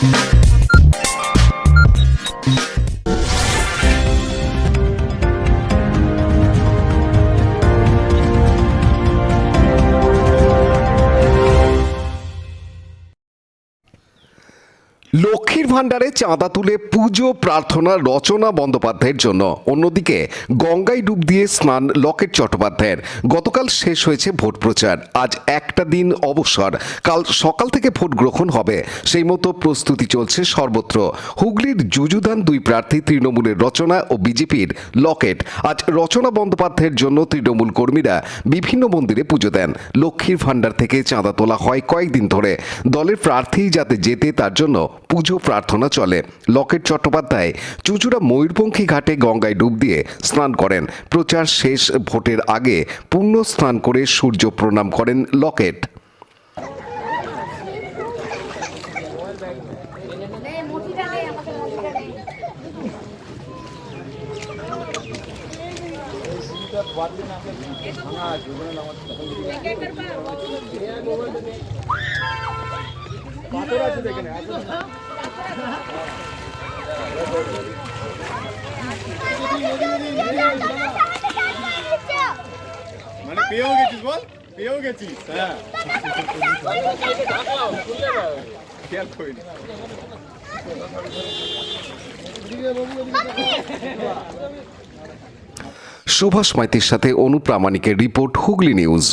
Thank you. লক্ষ্মীর ভাণ্ডারে চাঁদা তুলে পুজো, প্রার্থনা, রচনা বন্দ্যোপাধ্যায়ের জন্য। অন্যদিকে গঙ্গায় ডুব দিয়ে স্নান লকেট চট্টোপাধ্যায়ের। গতকাল শেষ হয়েছে ভোট প্রচার। আজ একটা দিন অবসর। কাল সকাল থেকে ভোট গ্রহণ হবে। সেই মতো প্রস্তুতি চলছে সর্বত্র। হুগলির যুযুধান দুই প্রার্থী তৃণমূলের রচনা ও বিজেপির লকেট। আজ রচনা বন্দ্যোপাধ্যায়ের জন্য তৃণমূল কর্মীরা বিভিন্ন মন্দিরে পুজো দেন। লক্ষ্মীর ভাণ্ডার থেকে চাঁদা তোলা হয় কয়েকদিন ধরে। দলের প্রার্থী যাতে যেতে তার জন্য পুজো প্রার্থনা চলে। লকেট চট্টোপাধ্যায় চুচুড়া ময়ূরপঙ্খী ঘাটে গঙ্গায় ডুব দিয়ে স্নান করেন। প্রচার শেষ ভোটের আগে পুণ্য স্নান করে সূর্য প্রণাম করেন লকেট। নেই মুঠিটা নেই আমাকে মুঠিটা নেই মানে পেয়েও গেছিস বল? পেয়েও গেছিস হ্যাঁ। খেয়াল সুভাষ মাইতির সাথে অনুপ্রামাণিকের রিপোর্ট হুগলি নিউজ।